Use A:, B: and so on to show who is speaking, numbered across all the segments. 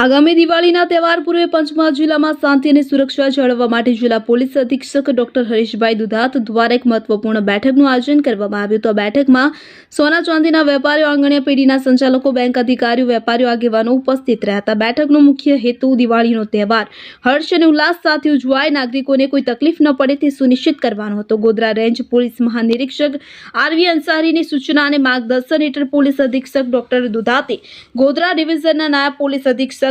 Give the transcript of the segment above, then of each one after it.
A: આગામી દિવાળીના તહેવાર પૂર્વે પંચમહાલ જિલ્લામાં શાંતિ અને સુરક્ષા જાળવવા માટે જિલ્લા પોલીસ અધિક્ષક ડોક્ટર હરીશભાઈ દુધાત દ્વારા એક મહત્વપૂર્ણ બેઠકનું આયોજન કરવામાં આવ્યું તો બેઠકમાં સોના ચાંદીના વેપારીઓ, આંગણીયા પેઢીના સંચાલકો, બેંક અધિકારીઓ, વેપારીઓ, આગેવાનો ઉપસ્થિત રહ્યા હતા. બેઠકનો મુખ્ય હેતુ દિવાળીનો તહેવાર. હર્ષ અને ઉલ્લાસ સાથે ઉજવાય, નાગરિકોને કોઈ તકલીફ ન પડે તે સુનિશ્ચિત કરવાનો હતો. ગોધરા રેન્જ પોલીસ મહાનિરીક્ષક આરવી અંસારીની સૂચના અને માર્ગદર્શન હેઠળ પોલીસ અધિક્ષક ડોક્ટર દુધાતે ગોધરા ડિવિઝનના નાયબ પોલીસ અધિક્ષક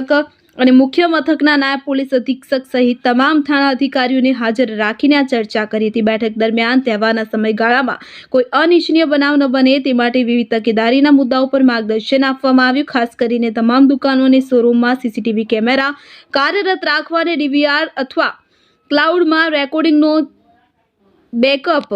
A: અને મુખ્ય મથકના નાયબ પોલીસ અધિક્ષક સહિત તમામ થાણા અધિકારીઓને હાજર રાખીને આ ચર્ચા કરી હતી. બેઠક દરમિયાન તહેવારના સમયગાળામાં કોઈ અનિચ્છનીય બનાવ ન બને તે માટે વિવિધ તકેદારીના મુદ્દાઓ પર માર્ગદર્શન આપવામાં આવ્યું. ખાસ કરીને તમામ દુકાનો અને શોરૂમમાં સીસીટીવી કેમેરા, કાર્યરત રાખવા અને ડીવીઆર અથવા ક્લાઉડમાં રેકોર્ડિંગનો બેકઅપ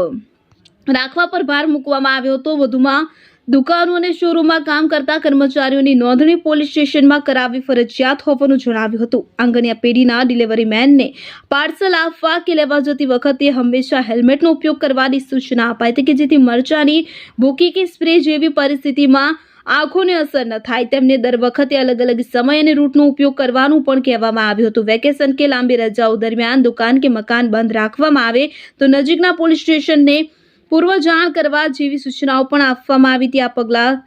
A: રાખવા પર ભાર મૂકવામાં આવ્યો હતો. વધુમાં દુકાનો અને શોરૂમમાં કામ કરતા કર્મચારીઓની નોંધણી પોલીસ સ્ટેશનમાં કરાવવી ફરજિયાત હોવાનું જણાવ્યું હતું. આંગણિયા પેઢીના ડિલિવરી મેનને પાર્સલ આપવા કે લેવા જતી વખતે હંમેશા હેલ્મેટનો ઉપયોગ કરવાની સૂચના અપાઈ હતી કે જેથી મરચાની ભૂકી કે સ્પ્રે જેવી પરિસ્થિતિમાં આંખોને અસર ન થાય. તેમને દર વખતે અલગ અલગ સમય અને રૂટનો ઉપયોગ કરવાનું પણ કહેવામાં આવ્યું હતું. વેકેશન કે લાંબી રજાઓ દરમિયાન દુકાન કે મકાન બંધ રાખવામાં આવે તો નજીકના પોલીસ સ્ટેશનને પૂર્વ જાણ કરવા જેવી સૂચનાઓ પણ આપવામાં આવી હતી. આ પગલાં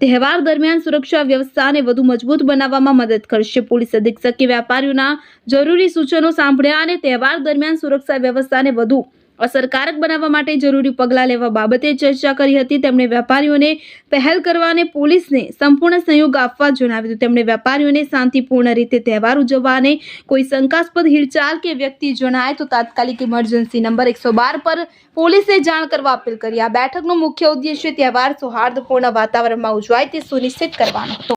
A: તહેવાર દરમિયાન સુરક્ષા વ્યવસ્થાને વધુ મજબૂત બનાવવામાં મદદ કરશે. પોલીસ અધિક્ષકે વેપારીઓના જરૂરી સૂચનો સાંભળ્યા અને તહેવાર દરમિયાન સુરક્ષા વ્યવસ્થાને વધુ અસરકારક બનાવવા માટે જરૂરી પગલાં લેવા બાબતે ચર્ચા કરી હતી. તેમણે વેપારીઓને પહેલ કરવા અને પોલીસને સંપૂર્ણ સહયોગ આપવા જણાવ્યું હતું. તેમણે વેપારીઓને શાંતિપૂર્ણ રીતે તહેવાર ઉજવવા અને કોઈ શંકાસ્પદ હિલચાલ કે વ્યક્તિ જણાય તો તાત્કાલિક ઇમરજન્સી નંબર એકસો બાર પર પોલીસે જાણ કરવા અપીલ કરી. આ બેઠકનો મુખ્ય ઉદ્દેશ્ય તહેવાર સૌહાર્દપૂર્ણ વાતાવરણમાં ઉજવાય તે સુનિશ્ચિત કરવાનો હતો.